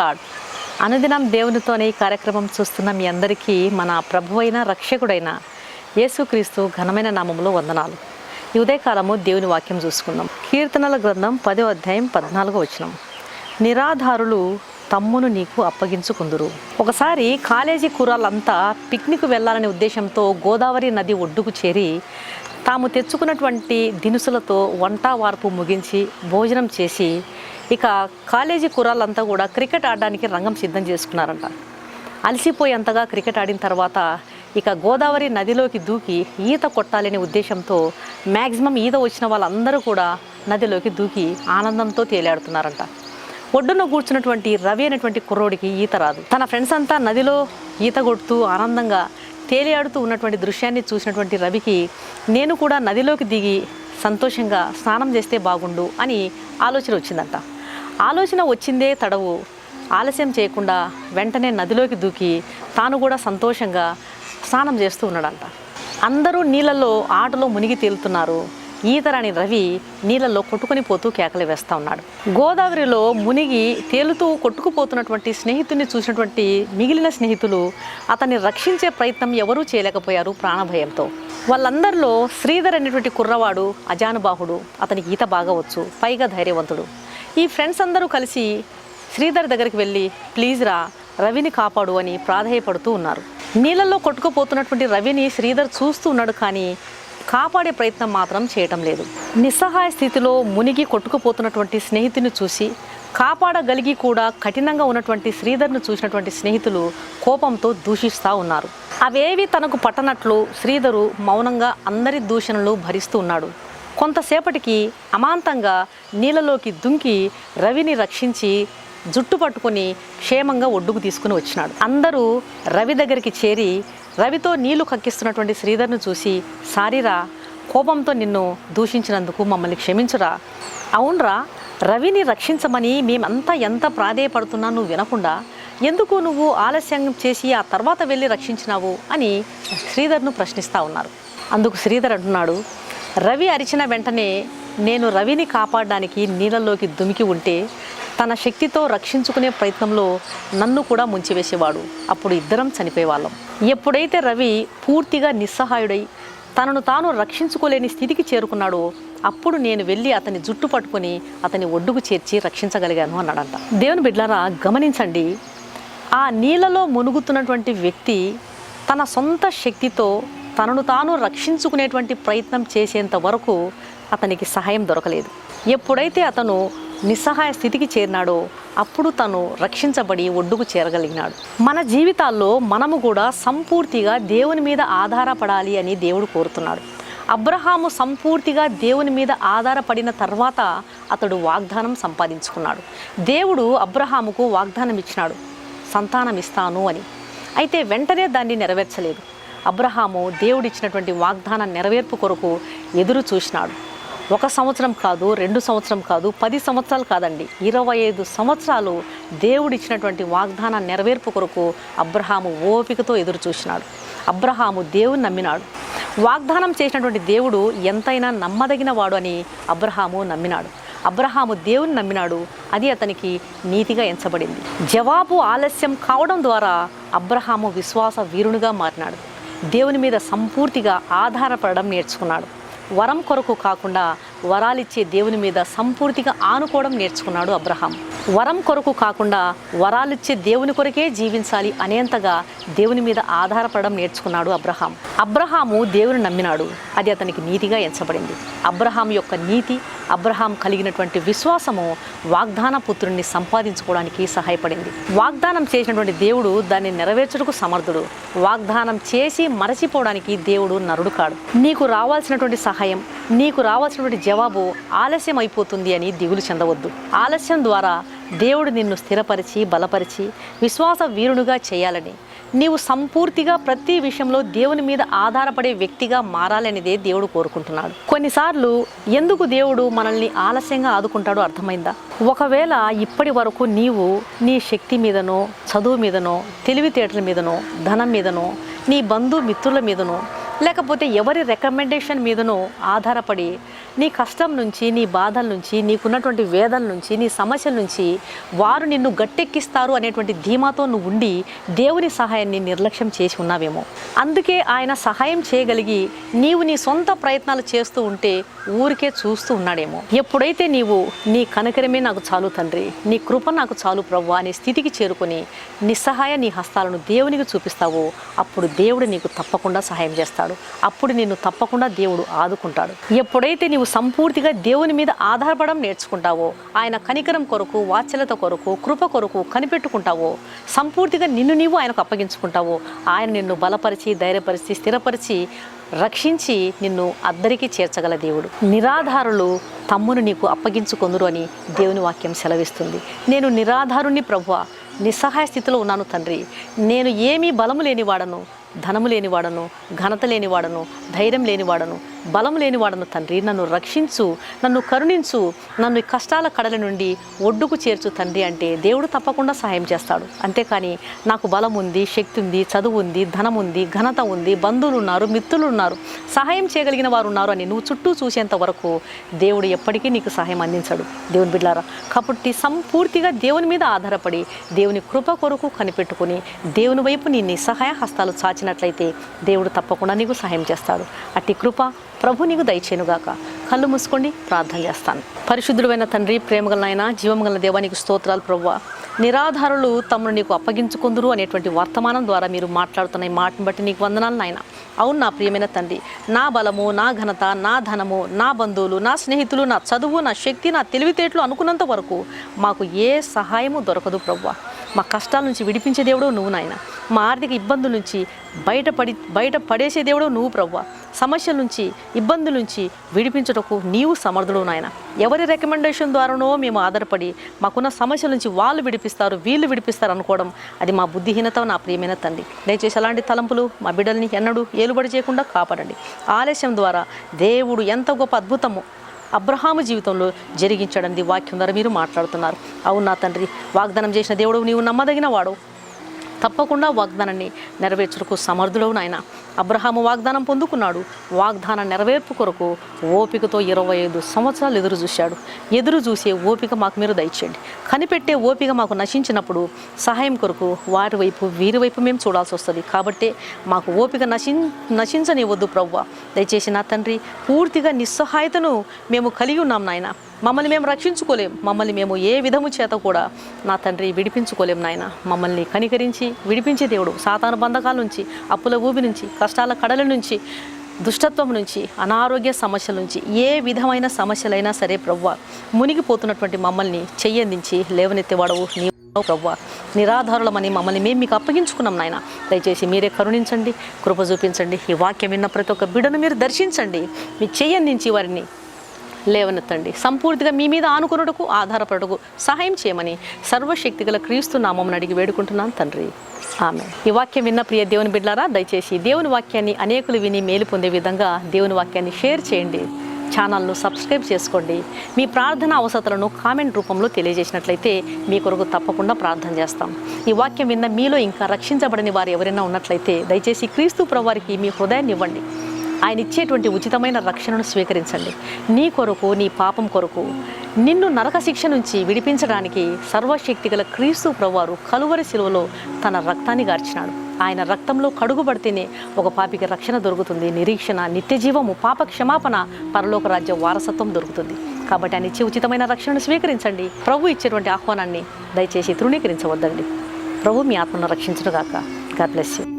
Lord అనుదినం దేవునితోనే ఈ కార్యక్రమం చూస్తున్న మీ అందరికీ మన ప్రభు అయిన రక్షకుడైన యేసుక్రీస్తు ఘనమైన నామంలో వందనాలు. ఈ ఉదయకాలము దేవుని వాక్యం చూసుకుందాం. కీర్తనల గ్రంథం పదో అధ్యాయం పద్నాలుగో వచనం. నిరాధారులు తమ్మును నీకు అప్పగించుకుందురు. ఒకసారి కాలేజీ కూరాలంతా పిక్నిక్ వెళ్ళాలనే ఉద్దేశంతో గోదావరి నది ఒడ్డుకు చేరి తాము తెచ్చుకున్నటువంటి దినుసులతో వంట వార్పు ముగించి భోజనం చేసి ఇక కాలేజీ కుర్రాళ్ళంతా కూడా క్రికెట్ ఆడడానికి రంగం సిద్ధం చేసుకున్నారంట. అలసిపోయేంతగా క్రికెట్ ఆడిన తర్వాత ఇక గోదావరి నదిలోకి దూకి ఈత కొట్టాలనే ఉద్దేశంతో మ్యాక్సిమం ఈత వచ్చిన వాళ్ళందరూ కూడా నదిలోకి దూకి ఆనందంతో తేలాడుతున్నారంట. ఒడ్డున కూర్చున్నటువంటి రవి అనేటువంటి కుర్రోడికి ఈత రాదు. తన ఫ్రెండ్స్ అంతా నదిలో ఈత కొడుతూ ఆనందంగా తేలియాడుతూ ఉన్నటువంటి దృశ్యాన్ని చూసినటువంటి రవికి నేను కూడా నదిలోకి దిగి సంతోషంగా స్నానం చేస్తే బాగుండు అని ఆలోచన వచ్చిందంట. ఆలోచన వచ్చిందే తడవు. ఆలస్యం చేయకుండా వెంటనే నదిలోకి దూకి తాను కూడా సంతోషంగా స్నానం చేస్తూ ఉన్నాడంట. అందరూ నీళ్ళల్లో ఆటలో మునిగి తేలుతున్నారు. ఈతరాని రవి నీళ్ళల్లో కొట్టుకుని పోతూ కేకలు వేస్తూ ఉన్నాడు. గోదావరిలో మునిగి తేలుతూ కొట్టుకుపోతున్నటువంటి స్నేహితుడిని చూసినటువంటి మిగిలిన స్నేహితులు అతన్ని రక్షించే ప్రయత్నం ఎవరూ చేయలేకపోయారు ప్రాణభయంతో. వాళ్ళందరిలో శ్రీధర్ అనేటువంటి కుర్రవాడు అజానుబాహుడు. అతనికి ఈత బాగా వచ్చు పైగా ధైర్యవంతుడు. ఈ ఫ్రెండ్స్ అందరూ కలిసి శ్రీధర్ దగ్గరికి వెళ్ళి ప్లీజ్ రా రవిని కాపాడు అని ప్రాధేయపడుతూ ఉన్నారు. నీళ్ళల్లో కొట్టుకుపోతున్నటువంటి రవిని శ్రీధర్ చూస్తూ ఉన్నాడు కానీ కాపాడే ప్రయత్నం మాత్రం చేయటం లేదు. నిస్సహాయ స్థితిలో మునిగి కొట్టుకుపోతున్నటువంటి స్నేహితుని చూసి కాపాడగలిగి కూడా కఠినంగా ఉన్నటువంటి శ్రీధర్ను చూసినటువంటి స్నేహితులు కోపంతో దూషిస్తూ ఉన్నారు. అవేవి తనకు పట్టనట్లు శ్రీధరు మౌనంగా అందరి దూషణలు భరిస్తూ ఉన్నాడు. కొంతసేపటికి అమాంతంగా నీళ్ళలోకి దుంకి రవిని రక్షించి జుట్టు పట్టుకొని క్షేమంగా ఒడ్డుకు తీసుకుని వచ్చినాడు. అందరూ రవి దగ్గరికి చేరి రవితో నీళ్ళు కక్కిస్తున్నటువంటి శ్రీధర్ను చూసి సారీరా కోపంతో నిన్ను దూషించినందుకు మమ్మల్ని క్షమించురా. అవునరా రవిని రక్షించమని మేమంతా ఎంత ప్రాధేయపడుతున్నా నువ్వు వినకుండా ఎందుకు నువ్వు ఆలస్యం చేసి ఆ తర్వాత వెళ్ళి రక్షించినావు? అని శ్రీధర్ను ప్రశ్నిస్తూ ఉన్నారు. అందుకు శ్రీధర్ అంటున్నాడు రవి అరిచిన వెంటనే నేను రవిని కాపాడడానికి నీళ్ళలోకి దుమికి ఉంటే తన శక్తితో రక్షించుకునే ప్రయత్నంలో నన్ను కూడా ముంచివేసేవాడు. అప్పుడు ఇద్దరం చనిపోయేవాళ్ళం. ఎప్పుడైతే రవి పూర్తిగా నిస్సహాయుడై తనను తాను రక్షించుకోలేని స్థితికి చేరుకున్నాడో అప్పుడు నేను వెళ్ళి అతని జుట్టు పట్టుకొని అతని ఒడ్డుకు చేర్చి రక్షించగలిగాను అన్నాడంట. దేవుని బిడ్లారా గమనించండి. ఆ నీళ్ళలో మునుగుతున్నటువంటి వ్యక్తి తన సొంత శక్తితో తనను తాను రక్షించుకునేటువంటి ప్రయత్నం చేసేంత వరకు అతనికి సహాయం దొరకలేదు. ఎప్పుడైతే అతను నిస్సహాయ స్థితికి చేరినాడో అప్పుడు తను రక్షించబడి ఒడ్డుకు చేరగలిగినాడు. మన జీవితాల్లో మనము కూడా సంపూర్తిగా దేవుని మీద ఆధారపడాలి అని దేవుడు కోరుతున్నాడు. అబ్రహాము సంపూర్తిగా దేవుని మీద ఆధారపడిన తర్వాత అతడు వాగ్దానం సంపాదించుకున్నాడు. దేవుడు అబ్రహాముకు వాగ్దానం ఇచ్చినాడు సంతానం ఇస్తాను అని. అయితే వెంటనే దాన్ని నెరవేర్చలేదు. అబ్రహాము దేవుడిచ్చినటువంటి వాగ్దాన నెరవేర్పు కొరకు ఎదురు చూసినాడు. ఒక సంవత్సరం కాదు రెండు సంవత్సరం కాదు పది సంవత్సరాలు కాదండి. ఇరవై ఐదు సంవత్సరాలు దేవుడిచ్చినటువంటి వాగ్దాన నెరవేర్పు కొరకు అబ్రహాము ఓపికతో ఎదురు చూసినాడు. అబ్రహాము దేవుని నమ్మినాడు. వాగ్దానం చేసినటువంటి దేవుడు ఎంతైనా నమ్మదగిన వాడు అని అబ్రహాము నమ్మినాడు. అబ్రహాము దేవుని నమ్మినాడు అది అతనికి నీతిగా ఎంచబడింది. జవాబు ఆలస్యం కావడం ద్వారా అబ్రహాము విశ్వాస వీరునిగా మారినాడు. దేవుని మీద సంపూర్తిగా ఆధారపడడం నేర్చుకున్నాడు. వరం కొరకు కాకుండా వరాలిచ్చే దేవుని మీద సంపూర్తిగా ఆనుకోవడం నేర్చుకున్నాడు అబ్రహాం. వరం కొరకు కాకుండా వరాలిచ్చే దేవుని కొరకే జీవించాలి అనేంతగా దేవుని మీద ఆధారపడడం నేర్చుకున్నాడు అబ్రహాం. అబ్రహాము దేవుని నమ్మినాడు. అది అతనికి నీతిగా ఎంచబడింది. అబ్రహాం యొక్క నీతి అబ్రహాం కలిగినటువంటి విశ్వాసము వాగ్దాన పుత్రుణ్ణి సంపాదించుకోవడానికి సహాయపడింది. వాగ్దానం చేసినటువంటి దేవుడు దాన్ని నెరవేర్చుటకు సమర్థుడు. వాగ్దానం చేసి మరచిపోవడానికి దేవుడు నరుడు కాడు. నీకు రావాల్సినటువంటి సహాయం నీకు రావాల్సినటువంటి జవాబు ఆలస్యం అయిపోతుంది అని దిగులు చెందవద్దు. ఆలస్యం ద్వారా దేవుడు నిన్ను స్థిరపరిచి బలపరిచి విశ్వాస వీరునుగా చేయాలని నీవు సంపూర్తిగా ప్రతి విషయంలో దేవుని మీద ఆధారపడే వ్యక్తిగా మారాలనేదే దేవుడు కోరుకుంటున్నాడు. కొన్నిసార్లు ఎందుకు దేవుడు మనల్ని ఆలస్యంగా ఆదుకుంటాడో అర్థమైందా? ఒకవేళ ఇప్పటి వరకు నీవు నీ శక్తి మీదనో చదువు మీదనో తెలివితేటల మీదనో ధనం మీదనో నీ బంధు మిత్రుల మీదనో లేకపోతే ఎవరి రికమెండేషన్ మీదనో ఆధారపడి నీ కష్టం నుంచి నీ బాధల నుంచి నీకున్నటువంటి వేదన నుంచి నీ సమస్యల నుంచి వారు నిన్ను గట్టెక్కిస్తారు అనేటువంటి ధీమాతో నువ్వు ఉండి దేవుని సహాయాన్ని నిర్లక్ష్యం చేసి ఉన్నావేమో. అందుకే ఆయన సహాయం చేయగలిగి నీవు నీ సొంత ప్రయత్నాలు చేస్తూ ఉంటే ఊరికే చూస్తూ ఉన్నాడేమో. ఎప్పుడైతే నీవు నీ కనకరమే నాకు చాలు తండ్రి నీ కృప నాకు చాలు ప్రవ్వ అనే స్థితికి చేరుకొని నిస్సహాయ నీ హస్తాలను దేవునికి చూపిస్తావో అప్పుడు దేవుడు నీకు తప్పకుండా సహాయం చేస్తాడు. అప్పుడు నిన్ను తప్పకుండా దేవుడు ఆదుకుంటాడు. ఎప్పుడైతే నీవు సంపూర్తిగా దేవుని మీద ఆధారపడడం నేర్చుకుంటావో ఆయన కనికరం కొరకు వాత్సల్యత కొరకు కృప కొరకు కనిపెట్టుకుంటావో సంపూర్తిగా నిన్ను నీవు ఆయనకు అప్పగించుకుంటావో ఆయన నిన్ను బలపరిచి ధైర్యపరిచి స్థిరపరిచి రక్షించి నిన్ను అద్దరికి చేర్చగల దేవుడు. నిరాధారులు తమ్మును నీకు అప్పగించుకొందురు అని దేవుని వాక్యం సెలవిస్తుంది. నేను నిరాధారుణ్ణి ప్రభువ నిస్సహాయ స్థితిలో ఉన్నాను తండ్రి. నేను ఏమీ బలము లేనివాడను ధనము లేనివాడను ఘనత లేనివాడను ధైర్యం లేనివాడను బలం లేనివాడను తండ్రి నన్ను రక్షించు నన్ను కరుణించు నన్ను ఈ కష్టాల కడల నుండి ఒడ్డుకు చేర్చు తండ్రి అంటే దేవుడు తప్పకుండా సహాయం చేస్తాడు. అంతేకాని నాకు బలం ఉంది శక్తి ఉంది చదువు ఉంది ధనం ఉంది ఘనత ఉంది బంధువులు ఉన్నారు మిత్రులు ఉన్నారు సహాయం చేయగలిగిన వారు ఉన్నారు అని నువ్వు చుట్టూ చూసేంత వరకు దేవుడు ఎప్పటికీ నీకు సహాయం అందించాడు. దేవుని బిడ్డారా కాబట్టి సంపూర్తిగా దేవుని మీద ఆధారపడి దేవుని కృప కొరకు కనిపెట్టుకుని దేవుని వైపు నీ సహాయ హస్తాలు చాచినట్లయితే దేవుడు తప్పకుండా నీకు సహాయం చేస్తాడు. అట్టి కృప ప్రభు నీకు దయచేనుగాక. కళ్ళు మూసుకోండి ప్రార్థన చేస్తాను. పరిశుద్ధుడైన తండ్రి ప్రేమగల నాయన జీవమగల దేవానికి స్తోత్రాలు ప్రభువ. నిరాధారులు తమను నీకు అప్పగించుకుందురు అనేటువంటి వర్తమానం ద్వారా మీరు మాట్లాడుతున్న ఈ మాటను బట్టి నీకు వందనాలు నాయన. అవును నా ప్రియమైన తండ్రి నా బలము నా ఘనత నా ధనము నా బంధువులు నా స్నేహితులు నా చదువు నా శక్తి నా తెలివితేటలు అనుకున్నంత వరకు మాకు ఏ సహాయము దొరకదు ప్రవ్వ మా కష్టాల నుంచి విడిపించే దేవుడు నువ్వు నాయన. మా ఆర్థిక ఇబ్బందుల నుంచి బయటపడి బయట పడేసే దేవుడు నువ్వు ప్రవ్వ సమస్యల నుంచి ఇబ్బందుల నుంచి విడిపించుటకు నీవు సమర్థుడు నాయన. ఎవరి రికమెండేషన్ ద్వారానో మేము ఆధారపడి మాకున్న సమస్యల నుంచి వాళ్ళు విడిపిస్తారు వీళ్ళు విడిపిస్తారు అనుకోవడం అది మా బుద్ధిహీనత నా ప్రియమైన తండ్రి. దయచేసి అలాంటి తలంపులు మా బిడ్డల్ని ఎన్నడూ ఏలుబడి చేయకుండా కాపాడండి. ఆలస్యం ద్వారా దేవుడు ఎంత గొప్ప అద్భుతము అబ్రహాము జీవితంలో జరిగించడంది వాక్యం ద్వారా మీరు మాట్లాడుతున్నారు. అవును నా తండ్రి వాగ్దానం చేసిన దేవుడు నీవు నమ్మదగిన వాడు తప్పకుండా వాగ్దానాన్ని నెరవేర్చుటకు సమర్థుడవు నాయన. అబ్రహాము వాగ్దానం పొందుకున్నాడు. వాగ్దాన నెరవేర్పు కొరకు ఓపికతో ఇరవై ఐదు సంవత్సరాలు ఎదురు చూశాడు. ఎదురు చూసే ఓపిక మాకు మీరు దయచేయండి. కనిపెట్టే ఓపిక మాకు నశించినప్పుడు సహాయం కొరకు వారి వైపు వీరి వైపు మేము చూడాల్సి వస్తుంది. కాబట్టి మాకు ఓపిక నశిం నశించనివ్వద్దు ప్రవ్వ. దయచేసి నా తండ్రి పూర్తిగా నిస్సహాయతను మేము కలిగి ఉన్నాం నాయన. మమ్మల్ని మేము రక్షించుకోలేం. మమ్మల్ని మేము ఏ విధము చేత కూడా నా తండ్రి విడిపించుకోలేం నాయన. మమ్మల్ని కనికరించి విడిపించే దేవుడు సాతాను బంధకాల నుంచి అప్పుల ఊబి నుంచి కష్టాల కడల నుంచి దుష్టత్వం నుంచి అనారోగ్య సమస్యల నుంచి ఏ విధమైన సమస్యలైనా సరే ప్రవ్వ మునిగిపోతున్నటువంటి మమ్మల్ని చెయ్యందించి లేవనెత్తేవాడవు నీ ప్రవ్వ. నిరాధారులమని మమ్మల్ని మేము మీకు అప్పగించుకున్నాం నాయన. దయచేసి మీరే కరుణించండి కృప చూపించండి. ఈ వాక్యం విన్న ప్రతి ఒక్క బిడ్డను మీరు దర్శించండి. మీ చెయ్యందించి వారిని లేవనెత్తండి. సంపూర్తిగా మీ మీద ఆనుకున్నటకు ఆధారపడకు సహాయం చేయమని సర్వశక్తిగల క్రీస్తు నామం అడిగి వేడుకుంటున్నాను తండ్రి. ఆమె. ఈ వాక్యం విన్న ప్రియ దేవుని బిడ్డారా దయచేసి దేవుని వాక్యాన్ని అనేకులు విని మేలు పొందే విధంగా దేవుని వాక్యాన్ని షేర్ చేయండి. ఛానల్ను సబ్స్క్రైబ్ చేసుకోండి. మీ ప్రార్థన అవసరాలను కామెంట్ రూపంలో తెలియజేసినట్లయితే మీ కొరకు తప్పకుండా ప్రార్థన చేస్తాం. ఈ వాక్యం విన్న మీలో ఇంకా రక్షించబడని వారు ఎవరైనా ఉన్నట్లయితే దయచేసి క్రీస్తు ప్రవారికి మీ హృదయాన్ని ఇవ్వండి. ఆయన ఇచ్చేటువంటి ఉచితమైన రక్షణను స్వీకరించండి. నీ కొరకు నీ పాపం కొరకు నిన్ను నరక శిక్ష నుంచి విడిపించడానికి సర్వశక్తి గల క్రీస్తు ప్రభువారు కలువరి శిలువలో తన రక్తాన్ని గార్చినాడు. ఆయన రక్తంలో కడుగుబడితేనే ఒక పాపికి రక్షణ దొరుకుతుంది. నిరీక్షణ నిత్యజీవము పాప క్షమాపణ పరలోక రాజ్య వారసత్వం దొరుకుతుంది. కాబట్టి ఆయన ఇచ్చే ఉచితమైన రక్షణను స్వీకరించండి. ప్రభు ఇచ్చేటువంటి ఆహ్వానాన్ని దయచేసి తృణీకరించవద్దండి. ప్రభు మీ ఆత్మను రక్షించుగాక గాడ్ బ్లెస్ యూ.